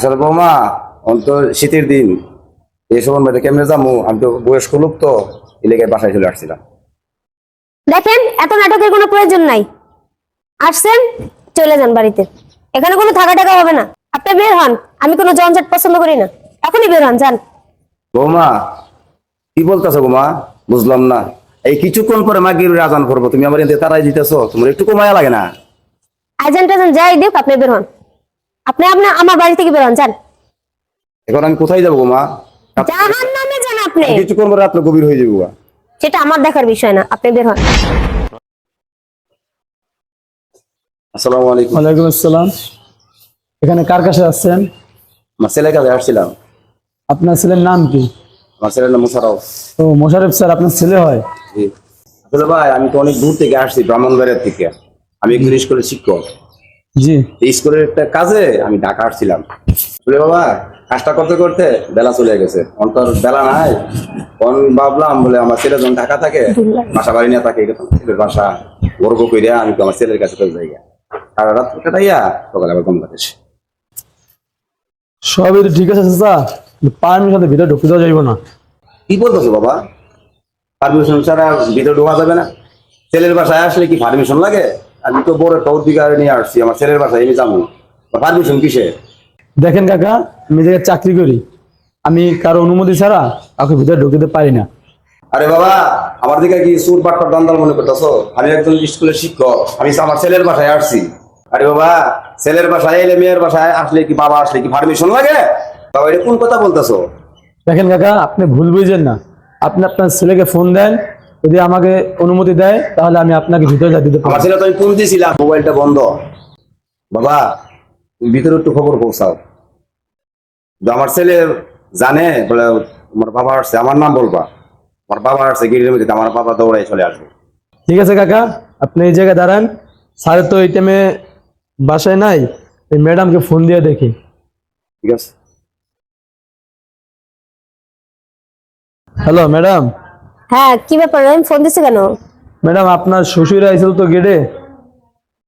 আসলে বৌমা অন্ত শীতের দিন এই সময় মধ্যে কেমনে যাব আমি তো বয়স্ক লোক তো এলাকায় বাসায় চলে আসছিলাম। দেখেন এত নাটকের কোনো প্রয়োজন নাই। আসছেন চলে যান বাড়িতে। এখানে কোনো থাকা টাকা হবে না। আপনি বের হন আমি কোনো জঞ্জট পছন্দ করি না। এখনই বের হন যান। বৌমা কি বলতেছো বৌমা? বুঝলাম না। এই কিছুক্ষণ পরে মাগির আজান করব তুমি আমার এতে তারাই দিতেছো তোমার একটু কমায়া লাগে না। এজেন্ট এজেন্ট যাই দিক আপনি বের হন। আপনি আপনি আমার বাড়ি থেকে বের হন যান। এখন আমি কোথায় যাব বৌমা জাহান নামে যান আপনি। কিছুক্ষণ পরে রাত্রে গভীর হয়ে যাব। সেটা আমার দেখার বিষয় না আপনি বের হন। আসসালামু আলাইকুম। ওয়ালাইকুম আসসালাম। এখানে কার কাছে আসছেন? আমার ছেলের কাছে আসছিলাম। আপনার ছেলের নাম কি? আমার ছেলের নাম মুসারাও তো মোশারেফ স্যার আপনার ছেলে হয়? জি। আসলে ভাই আমি তো অনেক দূর থেকে আসছি ব্রাহ্মণবাড়িয়ার থেকে। আমি একজন স্কুলের শিক্ষক। জি। স্কুলের একটা কাজে আমি ঢাকা আসছিলাম। বলে বাবা কাজটা করতে করতে বেলা চলে গেছে। অন্তর বেলা নাই। তখন ভাবলাম বলে আমার ছেলে যখন ঢাকা থাকে বাসা বাড়ি নিয়ে থাকে ছেলের বাসা। গর্ব করিয়া আমি তো আমার ছেলের কাছে তো যাই সারা রাত কাটাইয়া সকালে আবার কমলা এসে সবই তো ঠিক আছে চাচা। পারমিশন ভিতরে ঢুকতে দেওয়া যাইব না। কি বলতেছো বাবা? পারমিশন ছাড়া ভিতরে ঢোকা যাবে না। ছেলের বাসায় আসলে কি পারমিশন লাগে? আমি তো বড় একটা অধিকার নিয়ে আসছি আমার ছেলের বাসায় আমি যাব। পারমিশন কিসে দেখেন কাকা আমি যে চাকরি করি আমি কারও অনুমতি ছাড়া কাউকে ভিতরে ঢুকতে পারি না। আরে বাবা আমার দিকে কি সুর বাট্টার দান্দাল মনে করতেছো? আমি একজন স্কুলের শিক্ষক আমি আমার ছেলের বাসায় আসছি। আরে বাবা ছেলের বাসায় এলে মেয়ের বাসায় আসলে কি বাবা আসলে কি পারমিশন লাগে? বাবা এটা কোন কথা বলতেছো? দেখেন কাকা আপনি ভুল বুঝছেন না। আপনি আপনার ছেলেকে ফোন দেন যদি আমাকে অনুমতি দেয় তাহলে আমি আপনাকে ভিতরে যা দিতে আমার পারি ছেলে তো আমি ফোন দিয়েছিলাম মোবাইলটা বন্ধ। বাবা তুমি ভিতরে একটু খবর পৌঁছাও। আমার ছেলে জানে বলে আমার বাবা আসছে আমার নাম বলবা। আমার বাবা আসছে গিরির মধ্যে আমার বাবা দৌড়াই চলে আসবে। ঠিক আছে কাকা আপনি এই জায়গায় দাঁড়ান। স্যার তো এই টাইমে বাসায় নাই এই ম্যাডামকে ফোন দিয়ে দেখি। ঠিক আছে। হ্যালো ম্যাডাম হ্যাঁ কি ব্যাপার? আমি ফোন দিছি কেন? ম্যাডাম আপনার শ্বশুর আইছিল তো গেটে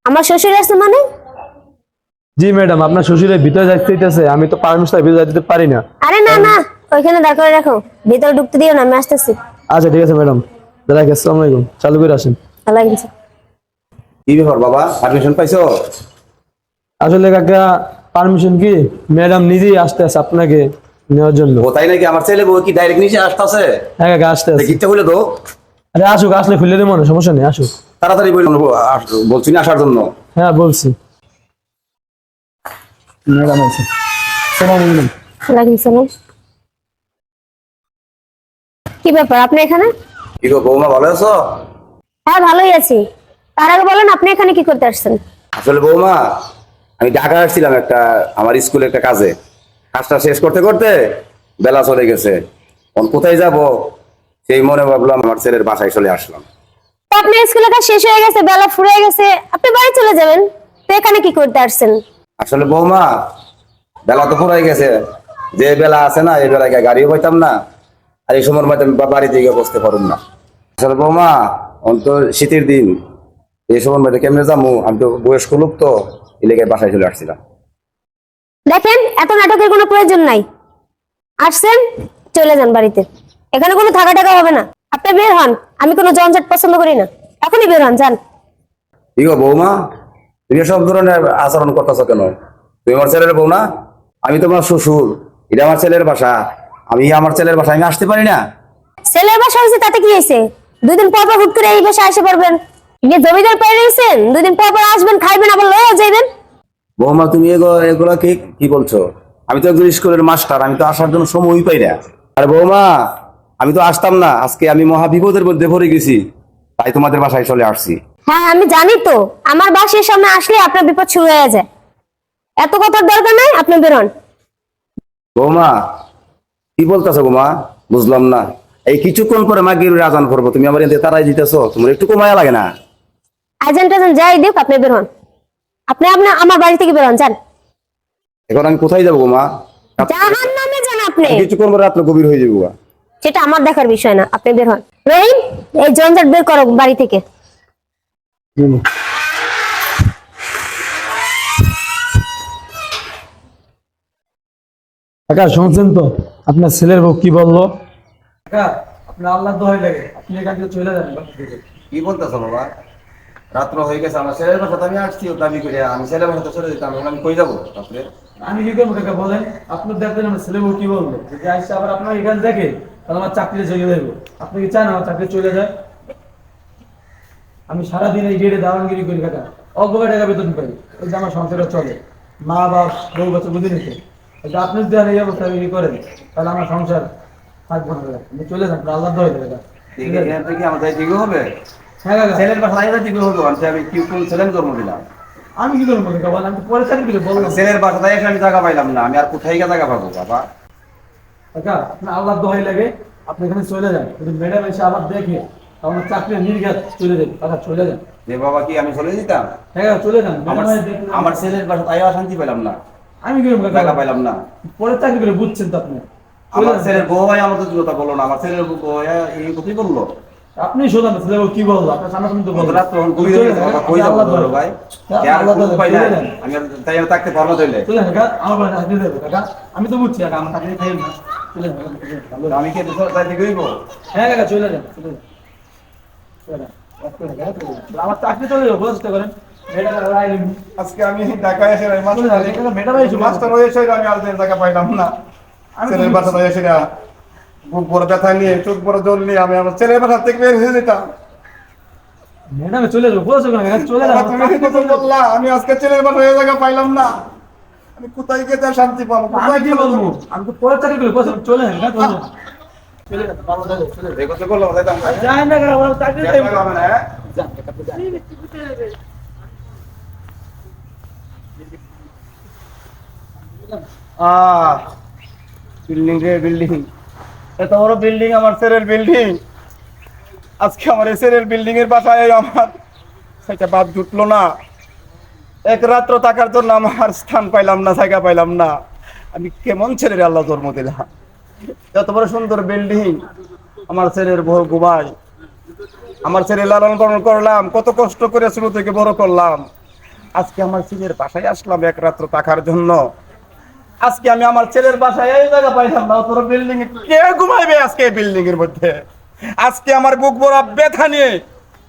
আমার শ্বশুর আছে মানে? জি ম্যাডাম আপনার শ্বশুরের ভিতরে যাইতে দিতেছে আমি তো পারমিশন ভিতরে যাইতে পারি না। আরে না না ওইখানে দাঁড় করে রাখো। ভিতরে ঢুকতে দিও না আমি আসতেছি। আচ্ছা ঠিক আছে ম্যাডাম। দাদা আসসালামু আলাইকুম। চালু করে আসেন। হাফেজ। কি ব্যাপার বাবা? পারমিশন পাইছো? আসলে কাকা পারমিশন কি? ম্যাডাম নিজেই আসতে আছে আপনাকে। নেওয়ার জন্য। ও তাই নাকি? আমার ছেলে বউ কি ডাইরেক্ট নিচে আসতেছে? হ্যাঁ কাকা আসতে গিটটা আরে আসুক আসলে খুলে দেবো না সমস্যা নেই আসুক। তাড়াতাড়ি বলুন বলছি না আসার জন্য? হ্যাঁ বলছি। ম্যাডাম আছে। সালাম ম্যাডাম ওয়ালাইকুম সালাম। কি ব্যাপার আপনি এখানে? কি গো বৌমা ভালো আছো? হ্যাঁ ভালোই আছি। তার আগে বলেন আপনি এখানে কি করতে আসছেন? আসলে বৌমা আমি ঢাকা আসছিলাম একটা আমার স্কুলে একটা কাজে। কাজটা শেষ করতে করতে বেলা চলে গেছে। এখন কোথায় যাব? সেই মনে ভাবলাম আমার ছেলের বাসায় চলে আসলাম। তো আপনার স্কুলের কাজ শেষ হয়ে গেছে বেলা ফুরিয়ে গেছে আপনি বাড়ি চলে যাবেন। তো এখানে কি করতে আসছেন? আসলে বৌমা বেলা তো পুরাই গেছে। যে বেলা আছে না এই বেলায় গিয়ে গাড়িও পাইতাম না। আর এই সময়ের মধ্যে আমি বা- বাড়িতে গিয়ে বসতে পারুম না। আসলে বৌমা অন্ত শীতের দিন। এই সময়ের মধ্যে কেমনে যাব আমি তো বয়স্ক লোক তো এলাকায় বাসায় চলে আসছিলাম। দেখেন এত নাটকের কোনো প্রয়োজন নাই। আসছেন চলে যান বাড়িতে। এখানে কোনো থাকা টাকা হবে না। আপনি বের হন আমি কোনো জঞ্জট পছন্দ করি না। এখনই বের হন যান। কি গো বৌমা? তুমি সব ধরনের আচরণ করতেছো কেন? তুমি আমার ছেলের বউ না? আমি তোমার শ্বশুর এটা আমার ছেলের বাসা। আমি আমার ছেলের বাসায় আমি আসতে পারি না। ছেলের বাসা হয়েছে তাতে কি হয়েছে? দুই দিন পর পর হুট করে এই বাসা আসে পারবেন জমিদার পেয়ে রয়েছেন দুই দিন পর পর আসবেন খাইবেন আবার লয়ে যাইবেন। বৌমা তুমি এগো এগুলা কি কি বলছো? আমি তো একজন স্কুলের মাস্টার আমি তো আসার জন্য সময়ই পাই না। আরে বৌমা আমি তো আসতাম না আজকে আমি মহা বিপদের মধ্যে পড়ে গেছি তাই তোমাদের বাসায় চলে আসছি। হ্যাঁ আমি জানি তো আমার বাসের সামনে আসলে আপনার বিপদ শুরু হয়ে যায়। এত কথার দরকার নাই আপনি বেরোন বৌমা কি বলতেছো বৌমা? বুঝলাম না। এই কিছুক্ষণ পরে মাগির আজান করব তুমি আমার এতে তারাই দিতেছো তোমার একটু কমায়া লাগে না। এজেন্ট এজেন্ট যাই দিক আপনি বেরোন আপনি আপনি আমার বাড়ি থেকে বেরোন যান। এখন আমি কোথায় যাব বৌমা জাহান নামে যান আপনি। কিছুক্ষণ পরে রাত্রে গভীর হয়ে যাব সেটা আমার দেখার বিষয় না আপনি বের হন। রহিম এই জঞ্জাট বের করো বাড়ি থেকে। কাকা শুনছেন তো? আপনার ছেলের বউ কি বলল? কাকা আপনার আল্লাহ দোহাই লাগে। আপনি এখান থেকে চলে যান বাড়ি থেকে। কি বলতেছো বাবা? রাত্র হয়ে গেছে আমার ছেলের বাসাতে আমি আসছি ও দাবি করে আমি ছেলের বাসাতে চলে যেতাম এখন আমি কই যাব? রাত্রে আমি কি করব কাকা বলেন আপনার দেখবেন আমার ছেলে কি বলব? যদি আসছে আবার আপনার এখানে দেখে তাহলে আমার চাকরি চলে যাব আপনি কি চান আমার চাকরি চলে যায় আমি সারাদিন এই গেটে দাওয়ানগিরি করি কাকা। অল্প টাকা বেতন পাই ওই যে আমার সংসারটা চলে। মা বাপ বউ বাচ্চা বুঝে নিতে এই যে আপনি যদি এই অবস্থা ই করেন তাহলে আমার সংসার থাকব না আপনি চলে যান আল্লাহ লাগে কাকা। ঠিক আছে এখান থেকে আমার যাই হবে? ছেলের যাই দিকে হবে আমি আমি কি কোন ছেলের জন্ম দিলাম। আমি কি করব আমি পরে চাকরি করে বললাম। ছেলের বাসাতে এসে আমি টাকা পাইলাম না আমি আর কোথায় গিয়ে টাকা পাবো বাবা? কাকা আপনার আল্লাহ দোহাই লাগে আপনি এখানে চলে যান। যদি ম্যাডাম এসে আবার দেখে আমার চাকরি নির্ঘাত চলে যান কাকা চলে যান। যে বাবা কি আমি চলে যেতাম? হ্যাঁ চলে যান। আমার ছেলের বাসা তাই শান্তি পেলাম না। আমি কি টাকা পাইলাম না। পরে চাকরি করে বুঝছেন তো আপনি। আমার ছেলের বউ ভাই আমাদের কথা বলল না। আমার ছেলের বউ ভাই এই কথাই বলল? আপনি শোধান ও কি বলল? আপনার সামনে সামনে তো বলল রাত তখন গভীর গেছে, বাবা, কই যাব বলো ভাই? কে আর আল্লাহ খুঁজে পাই না আমি তাই আমি থাকতে পারব তাইলে। চলে কাকা? আমার বাড়ি চাকরি দেবো কাকা। আমি তো বুঝছি কাকা আমার খাই না। আমি কি তাই হ্যাঁ কাকা চলে যান চলে যান। আমার চাকরি চলে যাব করেন আজকে আমি ঢাকায় এসে মাস্টার হয়েছে আমি আর টাকা পাইলাম না। ছেলের বাসা এসে বুক বড় ব্যথা নিয়ে চোখ বড় জল নিয়ে আমি আমার ছেলের বাসা থেকে বের হয়ে যেতাম। ম্যাডাম চলে যাব চলে যান বাবা, তুমি কিছু করতে- বললা? আমি আজকে ছেলের বাসা এই জায়গা পাইলাম না। আমি কোথায় গিয়ে তার শান্তি পাবো? কোথায় গিয়ে বলব? আমি তো পরে চাকরি করি বসে চলে যান চলে যান ভালো থাকো, চলে যান এই কথা যাই না কাকা, আমার চাকরি চাই। হবে না যান, কাকা, আপনি যান। আহ বিল্ডিং রে বিল্ডিং। এত বড় বিল্ডিং আমার ছেলের বিল্ডিং আজকে আমার এই ছেলের বিল্ডিং এর বাসায় আমার। সেটা বাদ জুটলো না। এক রাত্র থাকার জন্য আমার স্থান পাইলাম না, জায়গা পাইলাম না। আমি কেমন ছেলের আল্লাহ জন্ম দিলাম। এত বড় সুন্দর বিল্ডিং আমার ছেলের বউ ঘুমায় আমার ছেলে লালন পালন করলাম, কত কষ্ট করে শুরু থেকে বড় করলাম। আজকে আমার ছেলের বাসায় আসলাম এক রাত্র থাকার জন্য। আজকে আমি আমার ছেলের বাসায় এই জায়গা পাইলাম না তোর বিল্ডিং এ কে ঘুমাইবে আজকে বিল্ডিং এর মধ্যে? আজকে আমার বুক ভরা ব্যথা নিয়ে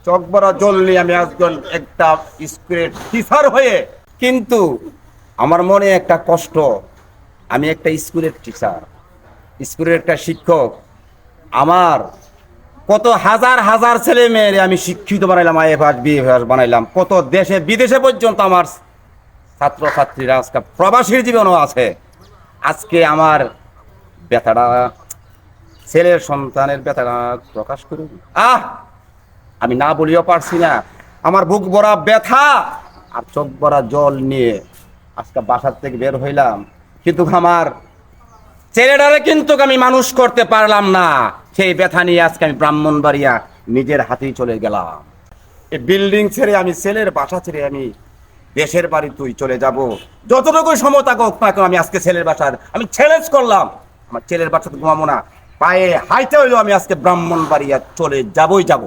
চোখ ভরা জল নিয়ে আমি একজন একটা স্কুলের টিচার হয়ে, কিন্তু আমার মনে একটা কষ্ট। আমি একটা স্কুলের টিচার স্কুলের একটা শিক্ষক। আমার কত হাজার হাজার ছেলে মেয়েরে আমি শিক্ষিত বানাইলাম আইএফআস বিএফআস বানাইলাম, কত দেশে বিদেশে পর্যন্ত আমার ছাত্র ছাত্রীরা আজকে প্রবাসীর জীবনও আছে। আজকে আমার ব্যথাটা, ছেলের সন্তানের ব্যথাটা প্রকাশ করি আহ! আমি না বলিও পারছি না। আমার বুক ভরা ব্যথা আর চোখ ভরা জল নিয়ে আজকে বাসার থেকে বের হইলাম। কিন্তু আমার ছেলেটারে কিন্তু আমি মানুষ করতে পারলাম না। সেই ব্যথা নিয়ে আজকে আমি ব্রাহ্মণ ব্রাহ্মণবাড়িয়া নিজের হাতেই চলে গেলাম। এই বিল্ডিং ছেড়ে আমি ছেলের বাসা ছেড়ে আমি দেশের বাড়ি তুই চলে যাব। যতটুকু সমতা হোক না আমি আজকে ছেলের বাসার আমি চ্যালেঞ্জ করলাম। আমার ছেলের বাসাতে ঘুমাবো না। পায়ে হাইতে হইল আমি আজকে ব্রাহ্মণ বাড়িয়া চলে যাবই যাব।